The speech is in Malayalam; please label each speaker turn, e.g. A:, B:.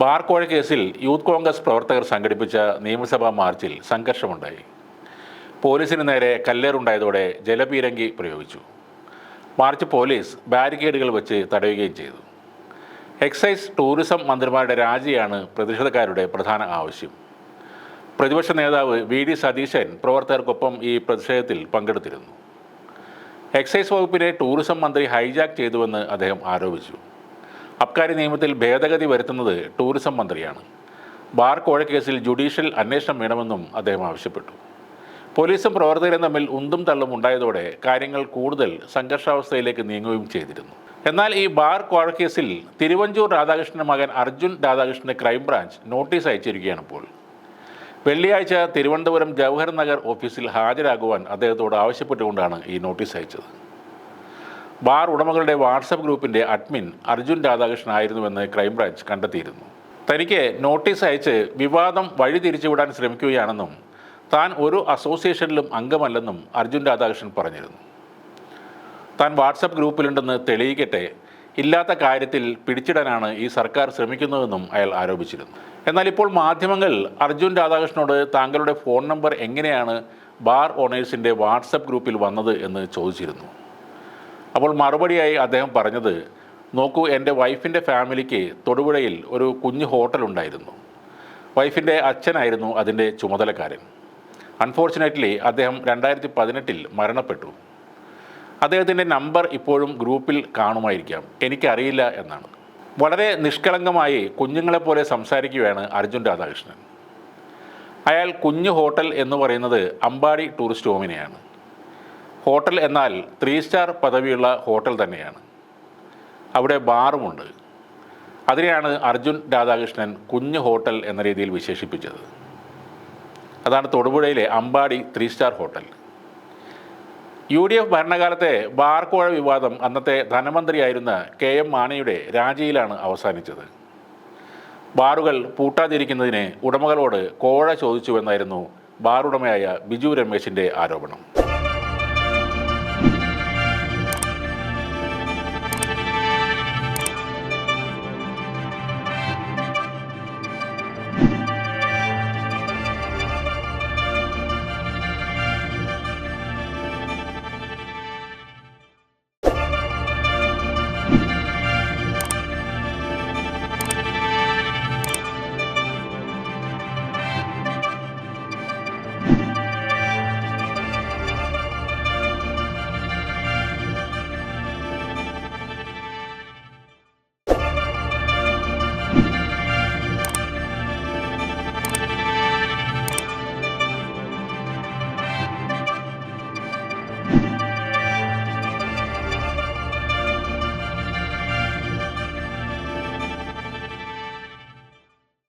A: ബാർ കോഴ കേസിൽ യൂത്ത് കോൺഗ്രസ് പ്രവർത്തകർ സംഘടിപ്പിച്ച നിയമസഭാ മാർച്ചിൽ സംഘർഷമുണ്ടായി. പോലീസിന് നേരെ കല്ലേറുണ്ടായതോടെ ജലപീരങ്കി പ്രയോഗിച്ചു. മാർച്ച് പോലീസ് ബാരിക്കേഡുകൾ വെച്ച് തടയുകയും ചെയ്തു. എക്സൈസ് ടൂറിസം മന്ത്രിമാരുടെ രാജിയാണ് പ്രതിഷേധക്കാരുടെ പ്രധാന ആവശ്യം. പ്രതിപക്ഷ നേതാവ് വി ഡി സതീശൻ പ്രവർത്തകർക്കൊപ്പം ഈ പ്രതിഷേധത്തിൽ പങ്കെടുത്തിരുന്നു. എക്സൈസ് വകുപ്പിനെ ടൂറിസം മന്ത്രി ഹൈജാക്ക് ചെയ്തുവെന്ന് അദ്ദേഹം ആരോപിച്ചു. അബ്കാരി നിയമത്തിൽ ഭേദഗതി വരുത്തുന്നത് ടൂറിസം മന്ത്രിയാണ്. ബാർ കോഴക്കേസിൽ ജുഡീഷ്യൽ അന്വേഷണം വേണമെന്നും അദ്ദേഹം ആവശ്യപ്പെട്ടു. പോലീസും പ്രവർത്തകരും തമ്മിൽ ഉന്തും തള്ളും ഉണ്ടായതോടെ കാര്യങ്ങൾ കൂടുതൽ സംഘർഷാവസ്ഥയിലേക്ക് നീങ്ങുകയും ചെയ്തിരുന്നു. എന്നാൽ ഈ ബാർ കോഴക്കേസിൽ തിരുവഞ്ചൂർ രാധാകൃഷ്ണന്റെ മകൻ അർജുൻ രാധാകൃഷ്ണന് ക്രൈംബ്രാഞ്ച് നോട്ടീസ് അയച്ചിരിക്കുകയാണ് ഇപ്പോൾ. വെള്ളിയാഴ്ച തിരുവനന്തപുരം ജവഹർ നഗർ ഓഫീസിൽ ഹാജരാകുവാൻ അദ്ദേഹത്തോട് ആവശ്യപ്പെട്ടുകൊണ്ടാണ് ഈ നോട്ടീസ് അയച്ചത്. ബാർ ഉടമകളുടെ വാട്സപ്പ് ഗ്രൂപ്പിന്റെ അഡ്മിൻ അർജുൻ രാധാകൃഷ്ണൻ ആയിരുന്നുവെന്ന് ക്രൈംബ്രാഞ്ച് കണ്ടെത്തിയിരുന്നു. തനിക്ക് നോട്ടീസ് അയച്ച് വിവാദം വഴിതിരിച്ചുവിടാൻ ശ്രമിക്കുകയാണെന്നും താൻ ഒരു അസോസിയേഷനിലും അംഗമല്ലെന്നും അർജുൻ രാധാകൃഷ്ണൻ പറഞ്ഞിരുന്നു. താൻ വാട്സപ്പ് ഗ്രൂപ്പിലുണ്ടെന്ന് തെളിയിക്കട്ടെ ഇല്ലാത്ത കാര്യത്തിൽ പിടിച്ചിടാനാണ് ഈ സർക്കാർ ശ്രമിക്കുന്നതെന്നും അയാൾ ആരോപിച്ചിരുന്നു. എന്നാൽ ഇപ്പോൾ മാധ്യമങ്ങൾ അർജുൻ രാധാകൃഷ്ണനോട് താങ്കളുടെ ഫോൺ നമ്പർ എങ്ങനെയാണ് ബാർ ഓണേഴ്സിന്റെ വാട്സപ്പ് ഗ്രൂപ്പിൽ വന്നത് എന്ന് ചോദിച്ചിരുന്നു. അപ്പോൾ മറുപടിയായി അദ്ദേഹം പറഞ്ഞത് നോക്കൂ എന്റെ വൈഫിന്റെ ഫാമിലിക്ക് തൊടുപുഴയിൽ ഒരു കുഞ്ഞു ഹോട്ടൽ ഉണ്ടായിരുന്നു. വൈഫിന്റെ അച്ഛനായിരുന്നു അതിന്റെ ചുമതലക്കാരൻ. അൺഫോർച്ചുനേറ്റ്ലി അദ്ദേഹം രണ്ടായിരത്തി പതിനെട്ടിൽ മരണപ്പെട്ടു. അദ്ദേഹത്തിന്റെ നമ്പർ ഇപ്പോഴും ഗ്രൂപ്പിൽ കാണുമായിരിക്കാം. എനിക്കറിയില്ല എന്നാണ്. വളരെ നിഷ്കളങ്കമായി കുഞ്ഞുങ്ങളെപ്പോലെ സംസാരിക്കുകയാണ് അർജുൻ രാധാകൃഷ്ണൻ. അയാൾ കുഞ്ഞു ഹോട്ടൽ എന്ന് പറയുന്നത് അമ്പാടി ടൂറിസ്റ്റ് ഹോമിനെയാണ്. ഹോട്ടൽ എന്നാൽ ത്രീ സ്റ്റാർ പദവിയുള്ള ഹോട്ടൽ തന്നെയാണ്. അവിടെ ബാറുമുണ്ട് അതിനെയാണ് അർജുൻ രാധാകൃഷ്ണൻ കുഞ്ഞ് ഹോട്ടൽ എന്ന രീതിയിൽ വിശേഷിപ്പിച്ചത്. അതാണ് തൊടുപുഴയിലെ Ambadi three star hotel. U D F ഭരണകാലത്തെ ബാർക്കോഴ വിവാദം അന്നത്തെ ധനമന്ത്രിയായിരുന്ന കെ എം മാണിയുടെ രാജിയിലാണ് അവസാനിച്ചത്. ബാറുകൾ പൂട്ടാതിരിക്കുന്നതിന് ഉടമകളോട് കോഴ ചോദിച്ചുവെന്നായിരുന്നു ബാറുടമയായ ബിജു രമേശിന്റെ ആരോപണം.